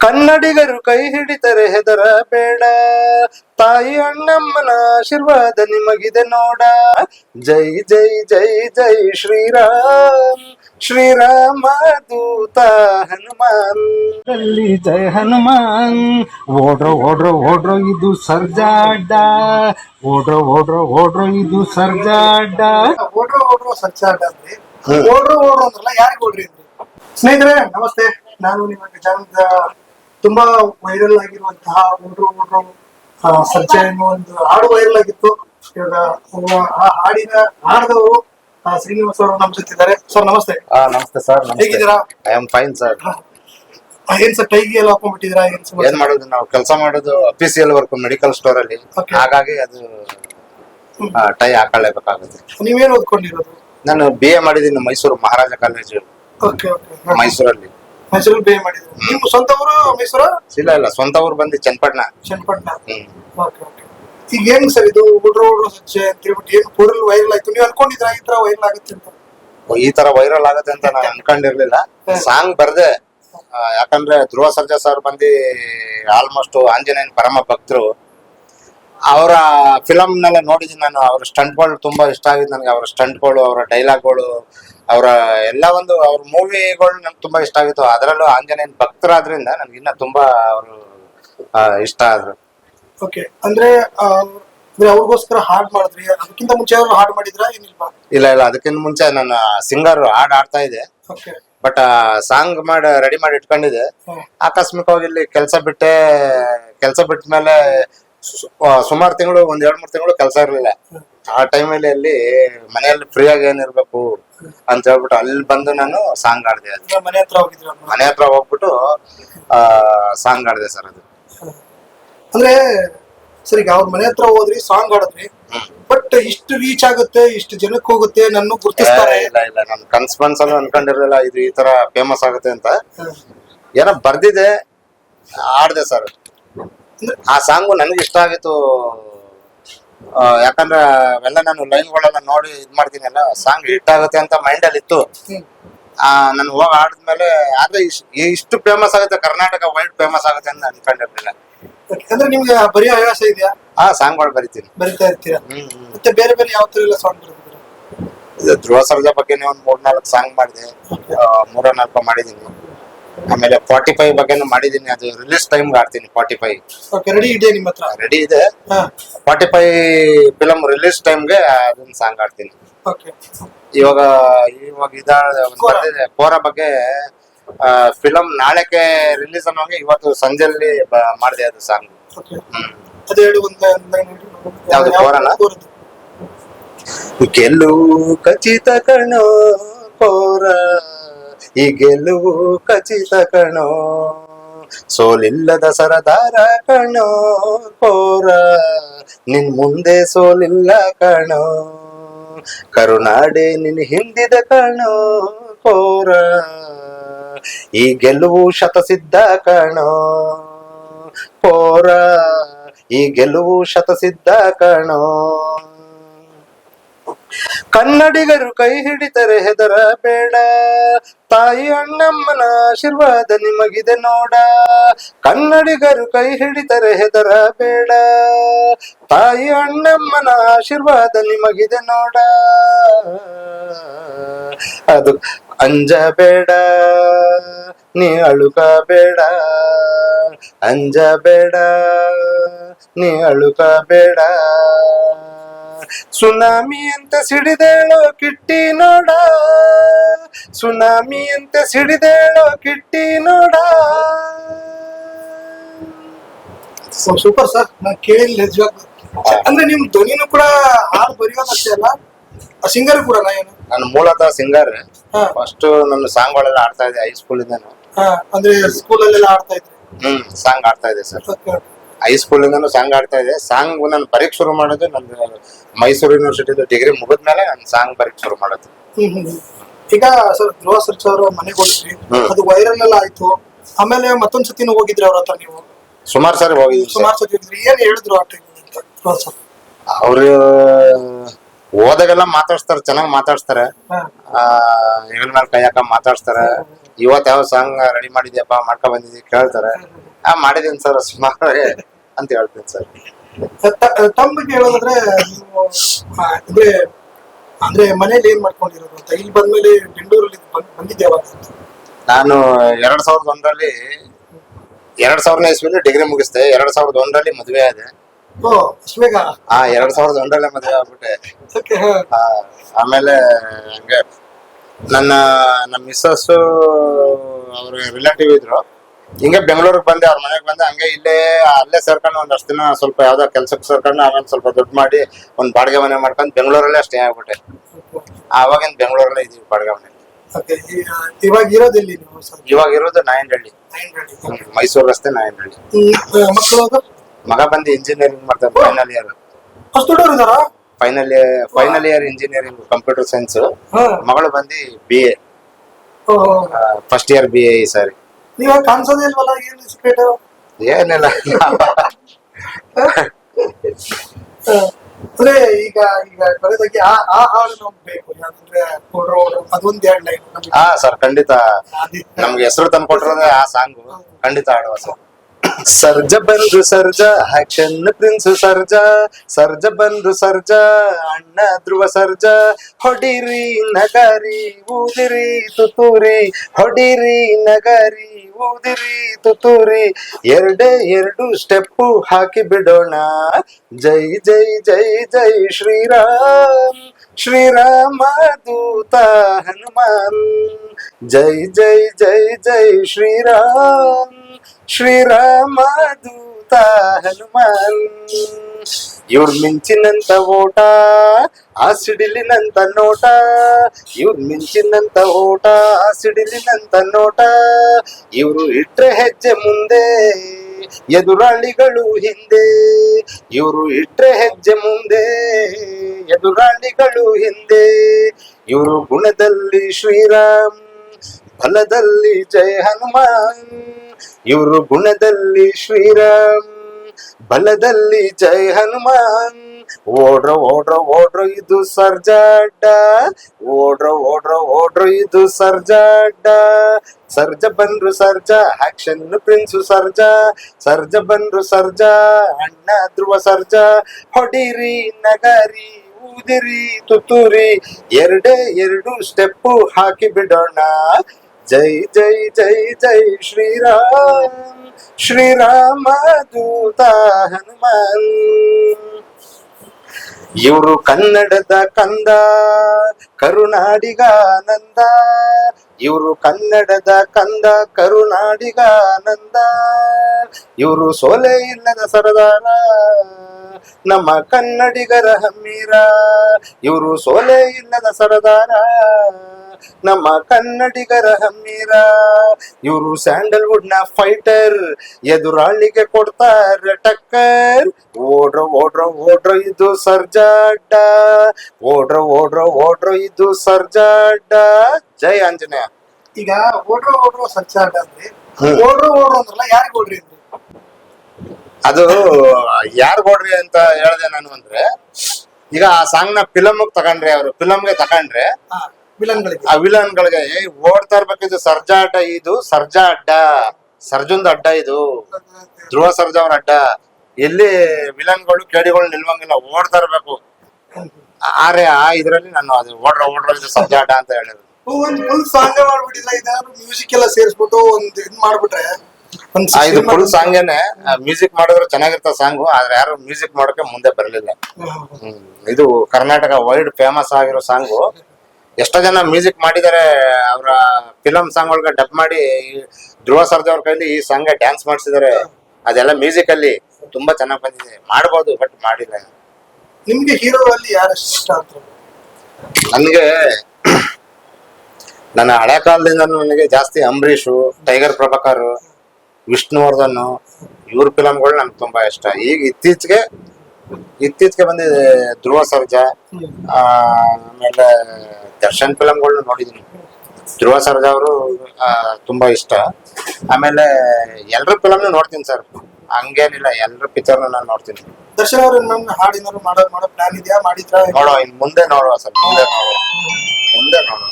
ಕನ್ನಡಿಗರು ಕೈ ಹಿಡಿತರೆ ಹೆದರ ಬೇಡ. ತಾಯಿ ಅಣ್ಣಮ್ಮನ ಆಶೀರ್ವಾದ ನಿಮಗಿದೆ ನೋಡ. ಜೈ ಜೈ ಜೈ ಜೈ ಶ್ರೀರಾಮ್. ಶ್ರೀರಾಮ ದೂತ ಹನುಮಾನ್. ಅಲ್ಲಿ ಜೈ ಹನುಮಾನ್. ಓಡ್ರೋ ಓಡ್ರೋ ಓಡ್ರೋ ಇದು ಸರ್ಜಾಡ್ಡ. ಓಡ್ರೋ ಓಡ್ರೋ ಓಡ್ರೋ ಇದು ಸರ್ಜಾಡ್ಡ. ಓಡ್ರೋ ಓಡ್ರೋ ಸಂಚಾರ ಅಂದ್ರೆ ಓಡ್ರ ಓಡ್ರೋ ಅಂದ್ರಲ್ಲ ಯಾರಿಗೆ ಓಡ್ರಿ ಸ್ನೇಹಿತರೆ ನಮಸ್ತೆ. ನಾನು ನಿಮ್ಮ ಗಜಾನದ ತುಂಬಾ ವೈರಲ್ ಆಗಿರುವಂತಹ ಹುಡ್ರು ಹುಡ್ರು ಸಜ್ಜೆ ಅನ್ನೋ ಒಂದು ಹಾಡು ವೈರಲ್ ಆಗಿತ್ತು. ಇವಾಗ ಆ ಹಾಡಿನ ಹಾಡಿದವರು ಶ್ರೀನಿವಾಸ್ ಅವರು ನಮ್ಮ ಜೊತೆ ಇದ್ದಾರೆ. ಸರ್ ನಮಸ್ತೆ. ನಮಸ್ತೆ ಸರ್ ಹೇಗಿದ್ದೀರಾ? ಐ ಆಮ್ ಫೈನ್ ಸರ್ ಏನ್ ಸರ್ ಟೈಗೆ ಎಲ್ಲ ಹಾಕೊಂಡ್ಬಿಟ್ಟಿದ್ದೀರಾ? ಏನ್ ಮಾಡೋದು? ನಾವು ಕೆಲಸ ಮಾಡೋದು ಅಫೀಸಿಯಲ್ ವರ್ಕ್ ಮೆಡಿಕಲ್ ಸ್ಟೋರ್ ಅಲ್ಲಿ. ಹಾಗಾಗಿ ಅದು ಟೈ ಹಾಕೊಳ್ಳೇಬೇಕಾಗುತ್ತೆ ನೀವೇನು ಓದ್ಕೊಂಡಿರೋದು? ನಾನು ಬಿ ಎ ಮಾಡಿದ್ದೀನಿ ಮೈಸೂರು ಮಹಾರಾಜ ಕಾಲೇಜು ಮೈಸೂರಲ್ಲಿ. ಮೈಸೂರಲ್ಲಿ ಬೇ ಮಾಡಿದ್ರು. ನಿಮ್ಮ ಸ್ವಂತ ಊರು ಮೈಸೂರು ಇಲ್ಲ ಇಲ್ಲ ಸ್ವಂತ ಊರು ಬಂದು ಚನ್ನಪಟ್ಟಣ. ಚನ್ನಪಟ್ಟಣ. ಓಕೆ ಓಕೆ ಈಗ ಏನ್ ಸರ್ ಇದು ಹುಡ್ರು ಓಡ್ರೋ ಸ್ವಚ್ಛ ಅಂತ ಹೇಳ್ಬಿಟ್ಟು ಏನು ಪೂರಲ್ಲಿ ವೈರಲ್ ಆಯ್ತು? ನೀವು ಅನ್ಕೊಂಡಿದ್ರ ಈ ತರ ವೈರಲ್ ಆಗುತ್ತೆ ಅಂತ? ಈ ತರ ವೈರಲ್ ಆಗತ್ತೆ ಅಂತ ನಾನು ಅನ್ಕೊಂಡಿರ್ಲಿಲ್ಲ. ಸಾಂಗ್ ಬರ್ದೆ. ಯಾಕಂದ್ರೆ ಧ್ರುವ ಸರ್ಜಾ ಸರ್ ಬಂದು ಆಲ್ಮೋಸ್ಟ್ ಆಂಜನೇಯನ್ ಪರಮ ಭಕ್ತರು. ಅವರ ಫಿಲಮ್ನೆಲ್ಲ ನೋಡಿದ್ದೀನಿ ನಾನು. ಅವ್ರ ಸ್ಟಂಟ್ಗಳು ತುಂಬಾ ಇಷ್ಟ ಆಗಿದೆ ನನಗೆ. ಅವರ ಸ್ಟಂಟ್ಗಳು ಅವರ ಡೈಲಾಗ್ಗಳು ಅವರ ಎಲ್ಲ ಒಂದು ಅವ್ರ ಮೂವಿಗಳು ನನ್ಗೆ ತುಂಬಾ ಇಷ್ಟ ಆಗಿತ್ತು. ಅದರಲ್ಲೂ ಆಂಜನೇಯನ್ ಭಕ್ತರಾದ್ರಿಂದ ನನ್ಗೆ ಇನ್ನ ತುಂಬಾ ಅವರು ಇಷ್ಟ ಆದ್ರು. ಓಕೆ. ಅಂದ್ರೆ ಅವ್ರಿಗೋಸ್ಕರ ಹಾಡ್ ಮಾಡಿದ್ರಿ. ಅದಕ್ಕಿಂತ ಮುಂಚೆ ಅವ್ರು ಹಾಡ್ ಮಾಡಿದ್ರ ಏನಿಲ್ವಾ? ಇಲ್ಲ ಇಲ್ಲ. ಅದಕ್ಕಿಂತ ಮುಂಚೆ ನನ್ನ ಸಿಂಗರ್ ಹಾಡ್ ಆಡ್ತಾ ಇದೆ. ಬಟ್ ಸಾಂಗ್ ಮಾಡಿ ರೆಡಿ ಮಾಡಿ ಇಟ್ಕೊಂಡಿದೆ ಆಕಸ್ಮಿಕವಾಗಿ ಇಲ್ಲಿ ಕೆಲಸ ಬಿಟ್ಟೆ ಕೆಲಸ ಬಿಟ್ಟ ಮೇಲೆ ಸುಮಾರು ತಿಂಗಳು ಒಂದ್ ಎರಡ್ ಮೂರ್ ತಿಂಗಳು ಕೆಲಸ ಇರಲಿಲ್ಲ. ಆ ಟೈಮಲ್ಲಿ ಅಲ್ಲಿ ಮನೆಯಲ್ಲಿ ಫ್ರೀ ಆಗಿ ಏನಿರ್ಬೇಕು ಅಂತ ಹೇಳ್ಬಿಟ್ಟು ಅಲ್ಲಿ ಬಂದು ನಾನು ಸಾಂಗ್ ಆಡ್ದೆ ಮನೆ ಹತ್ರ ಹೋಗಿದ್ರ ಮನೆ ಹತ್ರ ಹೋಗ್ಬಿಟ್ಟು ಆ ಸಾಂಗ್ ಆಡ್ದೆ ಸರ್ ಅದು. ಅಂದ್ರೆ ಸರಿ ಈಗ ಅವ್ರ ಮನೆ ಹತ್ರ ಹೋದ್ರಿ ಸಾಂಗ್ ಆಡಿದ್ರಿ ಬಟ್ ಇಷ್ಟು ರೀಚ್ ಆಗುತ್ತೆ ಇಷ್ಟು ಜನಕ್ಕೆ ಹೋಗುತ್ತೆ ನನ್ನ ಗುರ್ತಿಸ್ತಾರೆ. ಇಲ್ಲ ಇಲ್ಲ ನನ್ ಕನ್ಸ್ ಮನ್ಸಲ್ಲೂ ಅನ್ಕೊಂಡಿರ್ಲಿಲ್ಲ ಇದು ಈ ತರ ಫೇಮಸ್ ಆಗುತ್ತೆ ಅಂತ. ಏನೋ ಬರ್ದಿದೆ ಆಡ್ದೆ ಸರ್. ಆ ಸಾಂಗು ನನಗೆ ಇಷ್ಟ ಆಗಿತ್ತು. ಯಾಕಂದ್ರೆ ಅವೆಲ್ಲ ನಾನು ಲೈನ್ಗಳೆಲ್ಲ ನೋಡಿ ಇದ್ ಮಾಡ್ತೀನಿ ಅಲ್ಲ ಸಾಂಗ್ ಹಿಟ್ ಆಗುತ್ತೆ ಅಂತ ಮೈಂಡ್ ಅಲ್ಲಿ ಇತ್ತು ಆ ನಾನು ಹೋಗಿ ಆಡಿದ್ಮೇಲೆ ಆದ್ರೆ ಇಷ್ಟು ಫೇಮಸ್ ಆಗುತ್ತೆ ಕರ್ನಾಟಕ ವೈಡ್ ಫೇಮಸ್ ಆಗುತ್ತೆ ಅಂತ ಅನ್ಕೊಂಡಿರ್ಲಿಲ್ಲ. ಅಂದ್ರೆ ನಿಮ್ಗೆ ಬರೀ ಹವ್ಯಾಸ ಇದೆಯಾ? ಆ ಸಾಂಗ್ಗಳು ಬರಿತೀನಿ. ಬರಿತಾ ಇರ್ತೀರಾ. ಮತ್ತೆ ಬೇರೆ ಬೇರೆ ಯಾವ ತರ ಎಲ್ಲ ಸಾಂಗ್ ಧ್ರುವ ಸರ್ಜಾ ಬಗ್ಗೆ ಒಂದ್ ಮೂರ್ನಾಲ್ಕು ಸಾಂಗ್ ಮಾಡಿದೆ. ಮೂರ ನಾಲ್ಕು ಮಾಡಿದೀನಿ ಆಮೇಲೆ ಫಾರ್ಟಿ ಫೈವ್ ಬಗ್ಗೆನೂ ಮಾಡಿದೀನಿ ಅದು ರಿಲೀಸ್ ಟೈಮ್ ಆಡ್ತೀನಿ ಫಾರ್ಟಿ ಫೈವ್ ಓಕೆ ರೆಡಿ ಇದೆ ನಿಮ್ಮ ಹತ್ರ? ರೆಡಿ ಇದೆ. ಹಾ. ಫಾರ್ಟಿ ಫೈವ್ ಫಿಲಮ್ ರಿಲೀಸ್ ಟೈಮ್ಗೆ ಅದನ್ನ ಸಾಂಗ್ ಆಡ್ತೀನಿ ಓಕೆ ಇವಾಗ ಇವಾಗ ಇದ ಕೋರ. ಬಗ್ಗೆ ಫಿಲಮ್ ನಾಳೆಗೆ ರಿಲೀಸ್ ಅನ್ನೋಂಗೆ ಇವತ್ತು ಸಂಜೆಯಲ್ಲಿ ಮಾಡಿದೆ ಅದು ಸಾಂಗ್ ಓಕೆ ಅದು ಹೇಳಿ ಒಂದು. ಯಾವ್ದು, ಯಾವ- ಕೋರನಾ? ಖಚಿತ ಕಣೋ ಕೋರ ಈ ಗೆಲುವು ಖಚಿತ ಕಣೋ. ಸೋಲಿಲ್ಲದ ಸರದಾರ ಕಣೋ ಕೋರ ನಿನ್ ಮುಂದೆ ಸೋಲಿಲ್ಲ ಕಣೋ. ಕರುನಾಡೆ ನಿನ್ ಹಿಂದಿದ ಕಣೋ ಕೋರ ಈ ಗೆಲುವು ಶತಸಿದ್ಧ ಕಣೋ ಕೋರ ಈ ಗೆಲುವು ಶತಸಿದ್ಧ ಕಣೋ. ಕನ್ನಡಿಗರು ಕೈ ಹಿಡಿತರೆ ಹೆದರ ಬೇಡ. ತಾಯಿ ಅಣ್ಣಮ್ಮನ ಆಶೀರ್ವಾದ ನಿಮಗಿದೆ ನೋಡ. ಕನ್ನಡಿಗರು ಕೈ ಹಿಡಿತರೆ ಹೆದರ ಬೇಡ. ತಾಯಿ ಅಣ್ಣಮ್ಮನ ಆಶೀರ್ವಾದ ನಿಮಗಿದೆ ನೋಡ. ಅದು ಅಂಜಬೇಡ ನೀ ಬೇಡ. ಅಂಜಬೇಡ ನೀ ಅಳುಕ ಬೇಡ. ಸುನಾಮಿ ಅಂತ ಸಿಡಿದೇಳೋ ಕಿಟ್ಟಿ ನೋಡ. ಸುನಾಮಿ ಅಂತ ಸಿಡಿದೇಳೋ ಕಿಟ್ಟಿ ನೋಡ. ಸೂಪರ್ ಸರ್ ನಾ ಕೇಳಿಲ್ಲ ನಿಜವಾಗ್ಲೂ. ಅಂದ್ರೆ ನಿಮ್ ಧ್ವನಿನೂ ಕೂಡ ಹಾಡು ಬರೆಯೋದಷ್ಟೇ ಅಲ್ಲ? ಸಿಂಗರ್ ಕೂಡ ನಾ ಏನು? ನಾನು ಮೂಲತಃ ಸಿಂಗರ್. ಹಾ. ಫಸ್ಟ್ ನನ್ನ ಸಾಂಗ್ ಗಳೆಲ್ಲ ಆಡ್ತಾ ಇದ್ದೆ ಹೈಸ್ಕೂಲ್ ಇಂದ ಹಾ ಅಂದ್ರೆ ಸ್ಕೂಲಲ್ಲೆಲ್ಲ ಆಡ್ತಾ ಇದ್ರಿ? ಹ್ಮ್ ಸಾಂಗ್ ಆಡ್ತಾ ಇದ್ದೆ ಸರ್. ಹೈಸ್ಕೂಲ್ ಇಂದನು ಸಾಂಗ್ ಆಡ್ತಾ ಇದೆ ಸಾಂಗ್ ನಾನು ಬರೀಕ್ ಶುರು ಮಾಡೋದು ನನ್ನ ಮೈಸೂರು ಯೂನಿವರ್ಸಿಟಿದು ಡಿಗ್ರಿ ಮುಗಿದ್ಮೇಲೆ ನಾನು ಸಾಂಗ್ ಬರೀಕ್ ಶುರು ಮಾಡೋದು. ಈಗ ಸರ್ ಧ್ರುವ ಸರ್ ಅವರು ಮನೆಗೆ ಹೋಗಿದ್ರಿ. ಅದು ವೈರಲ್ ಎಲ್ಲ ಆಯ್ತು. ಆಮೇಲೆ ಮತ್ತೊಂದ್ ಸತಿನೂ ಹೋಗಿದ್ರಿ ಅವ್ರ ಹತ್ರ ನೀವು? ಸುಮಾರು ಸರಿ ಹೋಗಿದ್ವಿ ಸುಮಾರು ಸತಿ ಹೋಗಿದ್ರಿ. ಏನ್ ಹೇಳಿದ್ರು ಆ ಟೈಮ್ ಅಂತ? ಅವರು ಹೋದಾಗೆಲ್ಲ ಮಾತಾಡ್ಸ್ತಾರೆ ಚೆನ್ನಾಗಿ ಮಾತಾಡ್ಸ್ತಾರೆ. ಹೆಗಲ ಮೇಲೆ ಕೈ ಹಾಕ ಮಾತಾಡ್ಸ್ತಾರೆ. ಇವತ್ತು ಯಾವ ಸಾಂಗ್ ರೆಡಿ ಮಾಡಿದ್ಯಪ್ಪ ಮಾಡ್ಕೊಂಡ್ ಬಂದಿದ್ದಿ ಕೇಳ್ತಾರೆ. ಆ ಮಾಡಿದೀನಿ ಸರ್ ಸುಮಾರು ಅಂತ ಹೇಳ್ತೀನಿ ಸರ್. ತ- ತಮ್ಮ ಬಗ್ಗೆ ಹೇಳೋದಾದ್ರೆ ನೀವು ಆ, ಅಂದ್ರೆ ಅಂದ್ರೆ ಮನೇಲಿ ಏನ್ ಮಾಡ್ಕೊಂಡಿರೋದು ಅಂತ? ಇಲ್ಲಿ ಬಂದ್ಮೇಲೆ ಬೆಂಗಳೂರಲ್ಲಿ ಬಂದ್- ಬಂದಿದ್ದೆ ಯಾವಾಗ ಅಂತ? ನಾನು ಎರಡ್ ಸಾವಿರದ ಒಂದರಲ್ಲಿ ಎರಡ್ ಸಾವಿರನೇ ಇಸ್ವಿಲಿ ಡಿಗ್ರಿ ಮುಗಿಸ್ದೆ. ಎರಡ್ ಸಾವಿರದ ಒಂದರಲ್ಲಿ ಮದುವೆ ಆದೆ. ಓ ಅಷ್ಟ್ ಬೇಗ? ಆ ಎರಡ್ ಸಾವಿರದ ಒಂದರಲ್ಲೇ ಮದುವೆ ಆಗ್ಬಿಟ್ಟೆ. ಓಕೆ ಹಾ. ಆ, ಆಮೇಲೆ ಹಂಗೆ ನನ್ನ ನಮ್ಮ ಮಿಸ್ಸಸ್ ಅವ್ರ ರಿಲೇಟಿವ್ ಇದ್ರು. ಹಿಂಗೆ ಬೆಂಗಳೂರಿಗೆ ಬಂದೆ ಅವ್ರ ಮನೆಗೆ ಬಂದೆ ಹಂಗೆ ಇಲ್ಲೇ ಅಲ್ಲೇ ಸೇರ್ಕೊಂಡು ಒಂದಷ್ಟು ದಿನ ಸ್ವಲ್ಪ ಯಾವ್ದೋ ಕೆಲ್ಸಕ್ಕೆ ಸೇರ್ಕೊಂಡು ಆಮೇಲೆ ಸ್ವಲ್ಪ ದುಡ್ಡು ಮಾಡಿ ಒಂದ್ ಬಾಡಿಗೆ ಮನೆ ಮಾಡ್ಕೊಂಡು ಬೆಂಗಳೂರಲ್ಲೇ ಸ್ಟೇ ಆಗ್ಬಿಟ್ಟೆ. ಆವಾಗಿನ ಬೆಂಗಳೂರಲ್ಲೇ ಇದೀವಿ ಬಾಡಿಗೆ ಮನೆ. ಇವಾಗ ಇವಾಗ ಇರೋದಿಲ್ಲಿ ನೀವು ಸರ್? ಇವಾಗ ಇರೋದು ನಾಯನಹಳ್ಳಿ ಮೈಸೂರು ರಸ್ತೆ ನಾಯಂಡಹಳ್ಳಿ. ಮಕ್ಕಳು ಮಗ ಬಂದು ಇಂಜಿನಿಯರಿಂಗ್ ಮಾಡ್ತಾರೆ ಫೈನಲ್ ಇಯರ್ ಅಷ್ಟು ದೊಡ್ಡವ್ರು ಇದಾರಾ final year final year engineering computer science ಹಾ. ಮಗಳು ಬಂದು B A O first year B A ಈ ಸಾರಿ. ನೀವಾಗ ಕಾಣಿಸೋದೇ ಇಲ್ವಲ್ಲ ಏನು ಸೀಕ್ರೆಟ್ ಏನಿಲ್ಲ. ಅಂದ್ರೆ ಈಗ ಈಗ ಕಳೆದಾಗಿ ಆ ಆ ಹಾಡು ನಮ್ಗೆ ಬೇಕು. ಯಾಕಂದ್ರೆ ಕೊಡ್ರೋ ಅದೊಂದ್ ಎರಡ್ ಲೈನ್ ಹಾ ಸರ್ ಖಂಡಿತ. ನಮ್ಗೆ ಹೆಸರು ತಂದ್ಕೊಟ್ಟಿರೋದೇ ಆ ಸಾಂಗ್ ಖಂಡಿತ ಆಡುವ ಸರ್ ಸರ್ಜ ಬಂದು ಸರ್ಜ ಆಕ್ಷನ್ ಪ್ರಿನ್ಸ್ ಸರ್ಜ ಸರ್ಜ ಬಂದು ಸರ್ಜ, ಅಣ್ಣ ಧ್ರುವ ಸರ್ಜ. ಹೊಡಿರಿ ನಗರಿ, ಊದಿರಿ ತುತೂರಿ ಹೊಡಿರಿ ನಗರಿ, ಊದಿರಿ ತುತೂರಿ ಎರಡೇ ಎರಡು ಸ್ಟೆಪ್ಪು ಹಾಕಿ ಬಿಡೋಣ. ಜೈ ಜೈ ಜೈ ಜೈ ಶ್ರೀರಾಮ್. ಶ್ರೀರಾಮ ದೂತ ಹನುಮಾನ್. ಜೈ ಜೈ ಜೈ ಜೈ ಶ್ರೀರಾಮ್. ಶ್ರೀರಾಮ ದೂತ ಹನುಮಾನ್. ಇವ್ರ ಮಿಂಚಿನಂತ ಓಟ ಆ ಸಿಡಿಲಿನಂತ ನೋಟ. ಇವ್ರ ಮಿಂಚಿನಂತ ಓಟ ಆ ಸಿಡಿಲಿನಂತ ನೋಟ. ಇವ್ರು ಇಟ್ರೆ ಹೆಜ್ಜೆ ಮುಂದೆ, ಎದುರಾಳಿಗಳು ಹಿಂದೆ. ಇವರು ಇಟ್ರೆ ಹೆಜ್ಜೆ ಮುಂದೆ, ಎದುರಾಳಿಗಳು ಹಿಂದೆ. ಇವರು ಗುಣದಲ್ಲಿ ಶ್ರೀರಾಮ್. ಫಲದಲ್ಲಿ ಜಯ ಹನುಮಾನ್, ಇವರು ಗುಣದಲ್ಲಿ ಶ್ರೀರಾಮ್. ಬಲದಲ್ಲಿ ಜೈ ಹನುಮಾನ್, ಓಡ್ರ ಓಡ್ರ ಓಡ್ರ, ಇದು ಸರ್ಜಾಡ್ಡ. ಓಡ್ರ ಓಡ್ರ ಓಡ್ರ, ಇದು ಸರ್ಜಾಡ್ಡ. ಸರ್ಜ ಬಂದ್ರು ಸರ್ಜ ಆಕ್ಷನ್ ಪ್ರಿನ್ಸು ಸರ್ಜ. ಸರ್ಜ ಬಂದ್ರು ಸರ್ಜ, ಅಣ್ಣ ಧ್ರುವ ಸರ್ಜ. ಹೊಡಿರಿ, ನಗರಿ, ಊದಿರಿ, ತುತ್ತೂರಿ. ಎರಡೇ ಎರಡು ಸ್ಟೆಪ್ಪು ಹಾಕಿ ಬಿಡೋಣ. ಜೈ ಜೈ ಜೈ ಜೈ ಶ್ರೀರಾಮ್. ಶ್ರೀರಾಮ ದೂತ ಹನುಮಾನ್. ಇವರು ಕನ್ನಡದ ಕಂದ, ಕರುನಾಡಿಗಾನಂದ. ಇವರು ಕನ್ನಡದ ಕಂದ, ಕರುನಾಡಿಗಾನಂದ. ಇವರು ಸೋಲೆ ಇಲ್ಲದ ಸರದಾರ, ನಮ್ಮ ಕನ್ನಡಿಗರ ಹಮ್ಮೀರ. ಇವರು ಸೋಲೆ ಇಲ್ಲದ ಸರದಾರ. ನಮ್ಮ ಕನ್ನಡಿಗರ ಹಮ್ಮೀರ ಇವರು ಸ್ಯಾಂಡಲ್ವುಡ್ನ ಫೈಟರ್ ಎದುರಾಳಿಗೆ ಕೊಡ್ತಾರೆ ಟಕ್ಕರ್. ಓಡ್ರ ಓಡ್ರ ಓಡ್ರ ಇದು ಸರ್ಜಾಡ್ಡ. ಓಡ್ರ ಓಡ್ರ ಓಡ್ರ ಇದು ಸರ್ಜಾಡ್ಡ. ಜೈ ಆಂಜನೇಯ. ಈಗ ಓಡ್ರ ಓಡ್ರ ಸರ್ಜಾಡ್ ಅಂದ್ರೆ ಓಡ್ರ ಓಡ್ರ ಅಂದ್ರಲ್ಲ ಯಾರಿಗೆ ಓಡ್ರಿ ಅಂದ್ರೆ? ಅದು ಯಾರು ಕೊಡ್ರಿ ಅಂತ ಹೇಳ್ದೆ ನಾನು ಅಂದ್ರೆ ಈಗ ಆ ಸಾಂಗ್ನ ಫಿಲಮ್ ತಗೊಂಡ್ರೆ ಅವರು ಫಿಲಮ್ಗೆ ತಗೊಂಡ್ರೆ ವಿಲನ್ಗಳಿಗೆ. ಆ ಓಡ್ತಾ ಇರ್ಬೇಕಿದ್ದು ಸರ್ಜಾ ಅಡ್ಡ ಇದು ಸರ್ಜಾ ಅಡ್ಡ ಸರ್ಜುಂದ್ ಅಡ್ಡ ಇದು ಧ್ರುವ ಸರ್ಜಾ ಅವ್ರ ಅಡ್ಡ. ಎಲ್ಲಿ ವಿಲನ್ಗಳು ಕೇಡಿಗಳು ನಿಲ್ವಂಗಿಲ್ಲ ಓಡ್ತಾ ಇರ್ಬೇಕು. ಆರೆ ಆ ಇದ್ರಲ್ಲಿ ನಾನು ಅದು ಓಡ್ರ ಓಡ್ರ ಇದು ಸರ್ಜಾ ಅಡ್ಡ ಅಂತ ಹೇಳಿದ್ರು ಒಂದ್ ಫುಲ್ ಸಾಂಗ್ ಮಾಡ್ಬಿಟ್ಟಿಲ್ಲ ಇದಾದ್ರು ಮ್ಯೂಸಿಕ್ ಎಲ್ಲ ಸೇರಿಸ್ಬಿಟ್ಟು ಒಂದ್ ಇದ್ ಮಾಡ್ಬಿಟ್ರೆ? ಒಂದ್ ಆ, ಇದು cinema- ಫುಲ್ ಸಾಂಗೇನೆ. ಮ್ಯೂಸಿಕ್ ಮಾಡಿದ್ರೆ ಚೆನ್ನಾಗಿರ್ತ ಸಾಂಗು ಆದ್ರೆ ಯಾರು ಮ್ಯೂಸಿಕ್ ಮಾಡೋಕೆ ಮುಂದೆ ಬರಲಿಲ್ಲ. ಹ್ಮ್. ಇದು ಕರ್ನಾಟಕ ವೈಡ್ ಫೇಮಸ್ ಆಗಿರೋ ಸಾಂಗು. ಎಷ್ಟೋ ಜನ ಮ್ಯೂಸಿಕ್ ಮಾಡಿದ್ದಾರೆ ಅವರ ಫಿಲಂ ಸಾಂಗ್ ಒಳಗೆ ಡಬ್ ಮಾಡಿ ಧ್ರುವ ಸರ್ಜಾ ಅವ್ರ ಕೈಲಿ ಈ ಸಾಂಗ್ ಡ್ಯಾನ್ಸ್ ಮಾಡಿಸಿದ್ದಾರೆ ಅದೆಲ್ಲ ಮ್ಯೂಸಿಕ್ ಅಲ್ಲಿ ತುಂಬಾ ಚೆನ್ನಾಗಿ ಬಂದಿದೆ. ಮಾಡಬಹುದು ಬಟ್ ಮಾಡಿಲ್ಲ. ನಿಮ್ಗೆ ಹೀರೋ ಅಲ್ಲಿ ಯಾರು ಇಷ್ಟ ಅಂತ ನನ್ಗೆ ನನ್ನ ಹಳೆ ಕಾಲದಿಂದ ನನಗೆ ಜಾಸ್ತಿ ಅಂಬರೀಷು ಟೈಗರ್ ಪ್ರಭಾಕರ್ ವಿಷ್ಣುವರ್ಧನ್ ಇವ್ರ ಫಿಲಂಗಳು ನನ್ಗೆ ತುಂಬಾ ಇಷ್ಟ. ಈಗ ಇತ್ತೀಚೆಗೆ ಇತ್ತೀಚೆಗೆ ಬಂದಿದೆ ಧ್ರುವ ಸರ್ಜಾ. ಆಮೇಲೆ ದರ್ಶನ್ ಫಿಲಮ್ಗಳನ್ನ ನೋಡಿದೀನಿ ಧ್ರುವ ಸರ್ಜಾ ಅವರು ತುಂಬಾ ಇಷ್ಟ. ಆಮೇಲೆ ಎಲ್ರ ಫಿಲಮ್ನು ನೋಡ್ತೀನಿ ಸರ್. ಹಂಗೇನಿಲ್ಲ ಎಲ್ರ ಪಿಕ್ಚರ್ ನಾನು ನೋಡ್ತೀನಿ. ದರ್ಶನ್ ಅವರು ಹಾಡಿನಾರು ಮಾಡೋ ಮಾಡೋ ಪ್ಲಾನ್ ಇದೆಯಾ? ಮಾಡಿದ್ರ? ನೋಡೋ ಇನ್ ಮುಂದೆ ನೋಡುವ ಸರ್ ಮುಂದೆ ನೋಡುವ. ಮುಂದೆ ನೋಡುವ.